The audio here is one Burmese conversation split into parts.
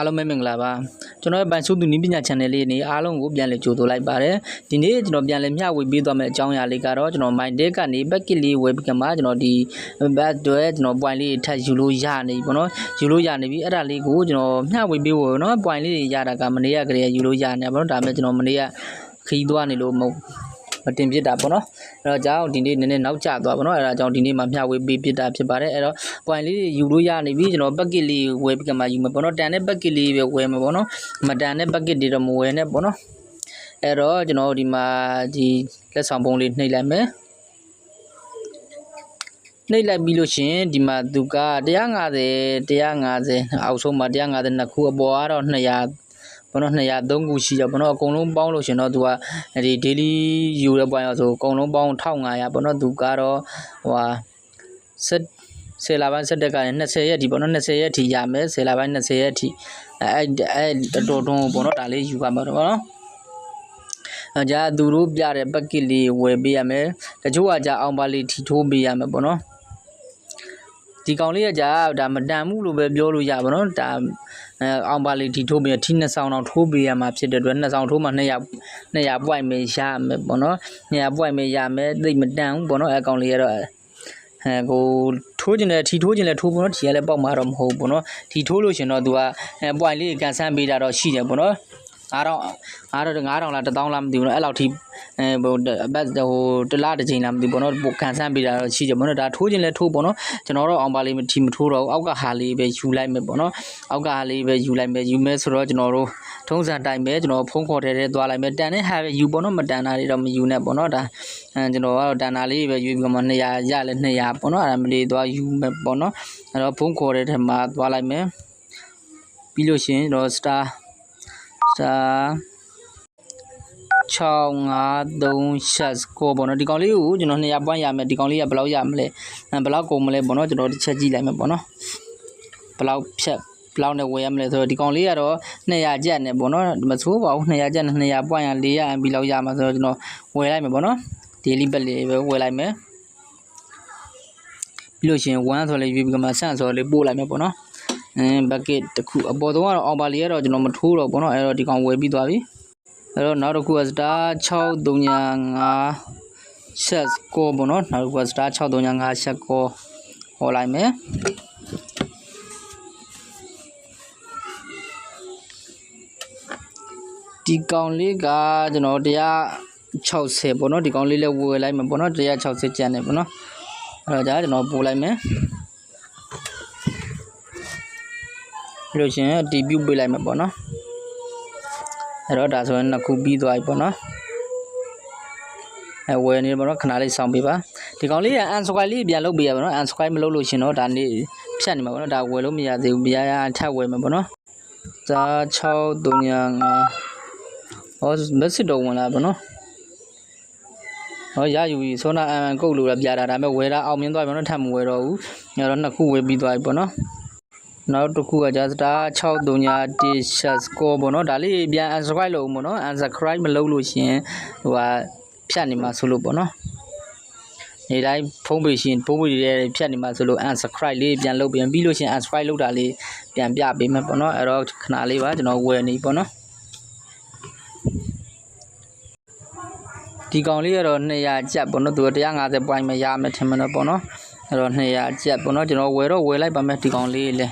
အားလုံးပဲမင်္ဂလာပါကျွန်တော်ရဲ့ဘန်ဆုသူနီးပညာ channel လေးနေအားလုံးကိုပြန်လည်ကြိုဆိုလိုက်ပါတယ်ဒီနေ့ကျွန်တော်ပြန်လည်မျှဝေပေးသွားမယ့်အကြောင်းအရာလေးကတော့ကျွန်တော် mind deck ကနေ packet လေးဝယ်ပြီးကမှကျွန်တော်ဒီ back တွေကျွန်တော် point လေးထပ်ယူလို့ရနေပြီပေါ့နော်ယူလို့ရနေပြီအဲ့ဒါလေးကိုကျွန်တော်မျှဝေပေးဖို့နော် point လေးတွေရတာကမနေ့ကကလေးယူလို့ရနေပါတော့ဒါပေမဲ့ကျွန်တော်မနေ့ကခီးသွားနေလို့မဟုတ်မ တင်ပြစ်တာပေါ့နော်အဲ့တော့ကြောင့်ဒီနေ့နည်းနည်းနောက်ကျသွားပါတော့အဲ့ဒါကြောင့်ဒီနေ့မှမျှဝေပေးပြစ်တာဖြစ်ပါတယ်အဲ့တော့ point လေးတွေယူလို့ရနေပြီကျွန်တော် bucket လေးဝယ်ပြီးကမှယူမယ်ပေါ့နော်တန်တဲ့ bucket လေးပဲဝယ်မယ်ပေါ့နော်မတန်တဲ့ bucket တွေတော့မဝယ်နဲ့ပေါ့နော်အဲ့တော့ကျွန်တော်ဒီမှာဒီလက်ဆောင်ပုံလေးနှိပ်လိုက်မယ်နှိပ်လိုက်ပြီးလို့ရှရင်ဒီမှာသူက150 150အောက်ဆုံးမှာ150နှစ်ခုအပေါ်ကတော့200 ဘနော်203ခုရှိတော့ဘနော်အကုန်လုံးပေါင်းလို့ရှင်တော့သူကဒီ daily ယူတဲ့ point ဆိုအကုန်လုံးပေါင်း1500ဘနော်သူကတော့ဟိုဟာဆက်ဆယ်လပိုင်းဆက်တက်ကနေ20ရက်ဒီပေါ့နော်20ရက်အထိရမယ်ဆယ်လပိုင်း20ရက်အထိအဲအဲအဲတော်တော်ပေါ့နော်ဒါလေးယူပါမှာတော့ပေါ့နော်အကြသူတို့ပြတဲ့ပက်ကစ်လေးဝယ်ပေးရမယ်တချို့ကကြအောင်ပါလေးထီထိုးပေးရမယ်ပေါ့နော်ဒီကောင်လေးကကြဒါမတန်မှုလို့ပဲပြောလို့ရပါတော့ဒါ အဲအောင်ပါလေးထီထိုးပေးထီနှစ်ဆောင်တော့ထိုးပေးရမှာဖြစ်တဲ့အတွက်နှစ်ဆောင်ထိုးမှ200 200 point ပဲရမယ်ပေါ့နော်200 point ပဲရမယ်သိမတန်ဘူးပေါ့နော်အဲကောင်လေးကတော့အဲကိုထိုးကျင်တယ်ထီထိုးကျင်လဲထိုးပေါ့နော်ထီကလည်းပေါက်မှာတော့မဟုတ်ဘူးပေါ့နော်ထီထိုးလို့ရှင်တော့သူကအဲ point လေးကန်ဆန်းပေးတာတော့ရှိတယ်ပေါ့နော် 9000 9000 9000လား1000လားမသိဘူးနော်အဲ့လောက်ထိအဲဟိုဘတ်ဟိုတလားတစ်ချိန်လားမသိဘူးပေါ့နော်ပိုကန်ဆန်းပေးတာတော့ရှိတယ်ပေါ့နော်ဒါထိုးကျင်လဲထိုးပေါ့နော်ကျွန်တော်တော့အောင်ပါလေးမထီမထိုးတော့ဘူးအောက်ကဟာလေးပဲယူလိုက်မယ်ပေါ့နော်အောက်ကဟာလေးပဲယူလိုက်မယ်ယူမယ်ဆိုတော့ကျွန်တော်တို့ထုံးစံတိုင်းပဲကျွန်တော်ဖုန်းခေါ်တဲ့ထဲသွားလိုက်မယ်တန်တဲ့ဟာပဲယူပေါ့နော်မတန်တာတွေတော့မယူနဲ့ပေါ့နော်ဒါအဲကျွန်တော်ကတော့တန်တာလေးပဲယူပြီးမှ200ရလဲ200ပေါ့နော်အဲ့ဒါမလေးသွားယူမယ်ပေါ့နော်အဲ့တော့ဖုန်းခေါ်တဲ့ထဲမှာသွားလိုက်မယ်ပြီးလို့ရှိရင်ကျွန်တော် star star 6536ကိုပေါ့နော်ဒီကောင်လေးကိုကျွန်တော်200ပွိုင်းရမယ်ဒီကောင်လေးကဘယ်လောက်ရမလဲဘယ်လောက်ကုန်မလဲပေါ့နော်ကျွန်တော်တစ်ချက်ကြည့်လိုက်မယ်ပေါ့နော်ဘယ်လောက်ဖြတ်ဘယ်လောက်နဲ့ဝယ်ရမလဲဆိုတော့ဒီကောင်လေးကတော့200ကျပ်နဲ့ပေါ့နော်မဆိုးပါဘူး200ကျပ်နဲ့200ပွိုင်းရ400 MB လောက်ရမှာဆိုတော့ကျွန်တော်ဝယ်လိုက်မယ်ပေါ့နော် daily bet လေးပဲဝယ်လိုက်မယ်ပြီးလို့ရှိရင်1ဆိုလည်းရွေးပြီးမှဆန့်ဆိုလည်းပို့လိုက်မယ်ပေါ့နော် အင်း bucket တစ်ခုအပေါ်ဆုံးကတော့အောင်ပါလေးကတော့ကျွန်တော်မထိုးတော့ပေါ့နော်အဲ့တော့ဒီကောင်ဝယ်ပြီးသွားပြီအဲ့တော့နောက်တစ်ခုက star 6335 set score ပေါ့နော်နောက်တစ်ခုက star 6335 set score ဟောလိုက်မယ်ဒီကောင်လေးကကျွန်တော်160ပေါ့နော်ဒီကောင်လေးလည်းဝယ်လိုက်မယ်ပေါ့နော်160ကျန်တယ်ပေါ့နော်အဲ့တော့じゃကျွန်တော်ပို့လိုက်မယ် ပြီးလို့ရှရင်ဒီပြုတ်ပေးလိုက်မယ်ပေါ့နော်အဲ့တော့ဒါဆိုရင်နှစ်ခုပြီးသွားပြီပေါ့နော်အဲဝယ်နေပေါ့နော်ခဏလေးစောင့်ပေးပါဒီကောင်လေးက unsubscribe လေးပြန်လုပ်ပေးရပါတော့ unsubscribe မလုပ်လို့ရှင်တော့ဒါနေ့ဖြတ်နေမှာပေါ့နော်ဒါဝယ်လို့မရသေးဘူးပြရရထပ်ဝယ်မယ်ပေါ့နော်ဒါ6335ဟော message တော့ဝင်လာပါနော်ဟောရယူပြီဆောနာအန်ကုတ်လို့လည်းပြတာဒါပေမဲ့ဝယ်တာအောင်မြင်သွားပြီနော်ထပ်မဝယ်တော့ဘူးညတော့နှစ်ခုဝယ်ပြီးသွားပြီပေါ့နော် နောက်တစ်ခုကကြာစတာ6331 share score ပေါ့နော်ဒါလေးပြန် unsubscribe လုပ်ဦးပေါ့နော် unsubscribe မလုပ်လို့ရှရင်ဟိုဟာဖြတ်နေမှာဆိုလို့ပေါ့နော်နေတိုင်းဖုန်းပေးရှင်ဖုန်းပေးတွေဖြတ်နေမှာဆိုလို့ unsubscribe လေးပြန်လုပ်ပြန်ပြီးလို့ရှရင် unsubscribe လုပ်တာလေးပြန်ပြပေးမယ်ပေါ့နော်အဲ့တော့ခဏလေးပါကျွန်တော်ဝယ်နေပေါ့နော်ဒီကောင်လေးကတော့200ကျပ်ပေါ့နော်သူက150 point မရမယ်ထင်မှာတော့ပေါ့နော်အဲ့တော့200ကျပ်ပေါ့နော်ကျွန်တော်ဝယ်တော့ဝယ်လိုက်ပါမယ်ဒီကောင်လေးလေ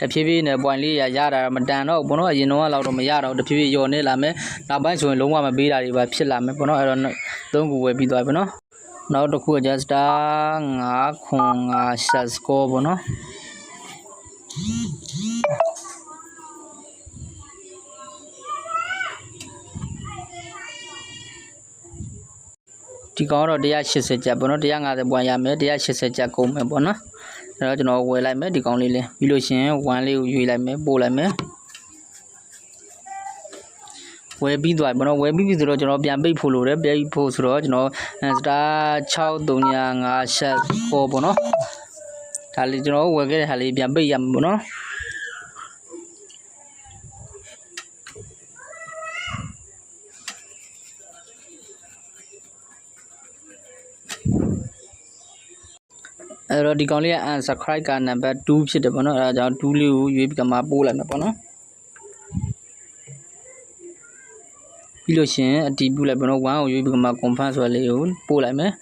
တဖြည်းဖြည်းနဲ့ point လေးရရတာမတန်တော့ဘူးပေါ့နော်အရင်တော့လောက်တော့မရတော့တဖြည်းဖြည်းယော်နေလာမယ်နောက်ပိုင်းဆိုရင်လုံးဝမပေးတာတွေပါဖြစ်လာမယ်ပေါ့နော်အဲ့တော့သုံးခုဝယ်ပြီးသွားပြီနော်နောက်တစ်ခုက just star 9ခွန်5 shot score ပေါ့နော်ဒီကောင်ကတော့180ကျပ်ပေါ့နော်150ပွိုင်းရမယ်180ကျပ်ကုန်မယ်ပေါ့နော် အဲ့တော့ကျွန်တော်ဝယ်လိုက်မယ်ဒီကောင်လေးလေးပြီးလို့ရှိရင်1လေးကိုရွေးလိုက်မယ်ပို့လိုက်မယ်ဝယ်ပြီးသွားပြီပေါ့နော်ဝယ်ပြီးပြီဆိုတော့ကျွန်တော်ပြန်ပိတ်ဖို့လိုတယ်ပိတ်ဖို့ဆိုတော့ကျွန်တော် star 6335 share ပေါ်ပေါ့နော်ဒါလေးကျွန်တော်ဝယ်ခဲ့တဲ့ဟာလေးပြန်ပိတ်ရမှာပေါ့နော် အဲ့တော့ဒီကောင်လေးက unsubscribe ကနံပါတ်2ဖြစ်တယ်ပေါ့နော်အဲဒါကြောင့်2လေးကိုရွေးပြီးကမှပို့လိုက်မယ်ပေါ့နော်ပြီးလို့ရှရင်အတီးပြုလိုက်ပေါ့နော်1ကိုရွေးပြီးကမှ confirm ဆိုတဲ့လေးကိုပို့လိုက်မယ်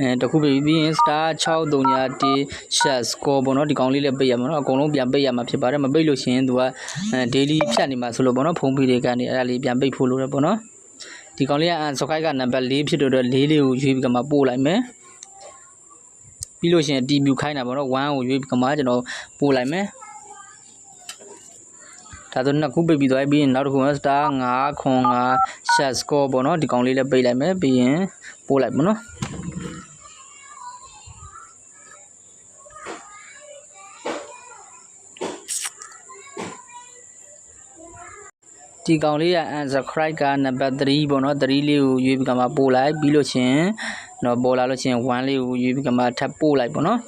အဲတခုပြီးပြီးရင် star 6331 share score ပေါ့နော်ဒီကောင်လေးလည်းပိတ်ရမှာနော်အကုန်လုံးပြန်ပိတ်ရမှာဖြစ်ပါတယ်မပိတ်လို့ရှရင်သူကအဲ daily ဖြတ်နေမှာဆိုလို့ပေါ့နော်ဖုန်းပြီးတွေကနေအဲ့ဒါလေးပြန်ပိတ်ဖို့လိုတယ်ပေါ့နော်ဒီကောင်လေးက unsubscribe ကနံပါတ်4ဖြစ်တဲ့အတွက်4လေးကိုရွေးပြီးကမှပို့လိုက်မယ် ပြီးလို့ရှိရင်တီးပြူခိုင်းတာပေါ့နော်1ကိုရွေးပြီးကမှကျွန်တော်ပို့လိုက်မယ်ဒါဆိုနှစ်ခုပိတ်ပြီးသွားပြီးရင်နောက်တစ်ခုက star 9ခွန်5 share score ပေါ့နော်ဒီကောင်လေးလည်းပိတ်လိုက်မယ်ပြီးရင်ပို့လိုက်ပေါ့နော်ဒီကောင်လေးက unsubscribe ကနံပါတ်3ပေါ့နော်3လေးကိုရွေးပြီးကမှပို့လိုက်ပြီးလို့ရှရင် တော့ပေါ်လာလို့ရှရင်1လေးကိုရွေးပြီးကမှထပ်ပို့လိုက်ပေါ့နော်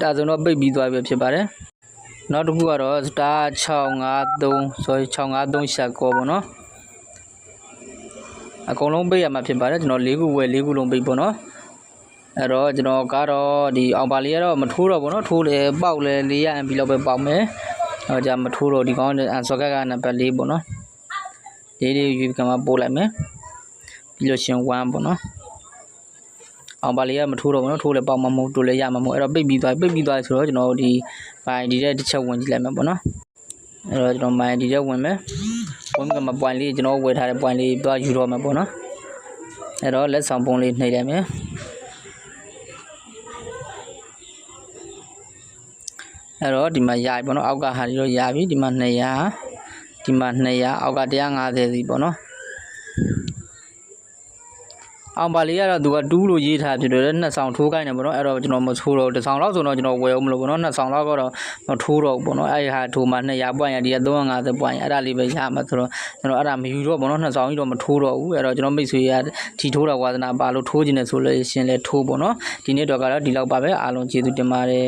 ဒါဆိုတော့ပိတ်ပြီးသွားပြီဖြစ်ပါတယ်နောက်တစ်ခုကတော့ star 653 sorry 653ရှက်ကောပေါ့နော်အကုန်လုံးပိတ်ရမှာဖြစ်ပါတယ်ကျွန်တော်၄ခုဝယ်၄ခုလုံးပိတ်ပေါ့နော်အဲ့တော့ကျွန်တော်ကတော့ဒီအောင်ပါလေးကတော့မထိုးတော့ဘူးเนาะထိုးတယ်ပေါက်လဲ400 MB လောက်ပဲပေါက်မယ်အဲ့တော့じゃမထိုးတော့ဒီကောင်းအန်ဆော့ကက်ကနံပါတ်4ပေါ့เนาะလေးလေးယူပြီးကမှပို့လိုက်မယ် ပြီးလို့ရှင်1ပေါ့နော်အောင်ပါလေးကမထိုးတော့ဘူးနော်ထိုးလဲပေါက်မမို့တိုးလဲရမမို့အဲ့တော့ပိတ်ပြီးသွားပိတ်ပြီးသွားဆိုတော့ကျွန်တော်တို့ဒီပိုင်ဒီတဲ့တစ်ချက်ဝင်ကြည့်လိုက်မယ်ပေါ့နော်အဲ့တော့ကျွန်တော်မိုင်ဒီတဲ့ဝင်မယ်ဝင်ကမှာ point လေးကျွန်တော်ဝယ်ထားတဲ့ point လေးသွားယူတော့မယ်ပေါ့နော်အဲ့တော့လက်ဆောင်ပုံးလေးနှိပ်လိုက်မယ်အဲ့တော့ဒီမှာရပြီပေါ့နော်အောက်ကဟာတွေတော့ရပြီဒီမှာ200ဒီမှာ200အောက်က150စီပေါ့နော် အောင်ပါလေးကတော့သူကတူးလို့ရေးထားဖြစ်တယ်နှစ်ဆောင်ထိုးခိုင်းတယ်ပေါ့နော်အဲ့တော့ကျွန်တော်မထိုးတော့တစ်ဆောင်လောက်ဆိုတော့ကျွန်တော်ဝယ်အောင်မလို့ပေါ့နော်နှစ်ဆောင်လောက်ကတော့မထိုးတော့ဘူးပေါ့နော်အဲ့ဒီဟာထိုးမှ200ပွိုင်းရဒီက350ပွိုင်းအဲ့ဒါလေးပဲရမှာဆိုတော့ကျွန်တော်အဲ့ဒါမယူတော့ပေါ့နော်နှစ်ဆောင်ကြီးတော့မထိုးတော့ဘူးအဲ့တော့ကျွန်တော်မိတ်ဆွေရထီထိုးတာဝါသနာပါလို့ထိုးခြင်းနဲ့ဆိုလို့ရှင်လဲထိုးပေါ့နော်ဒီနေ့တော့ကတော့ဒီလောက်ပါပဲအားလုံးကျေးဇူးတင်ပါတယ်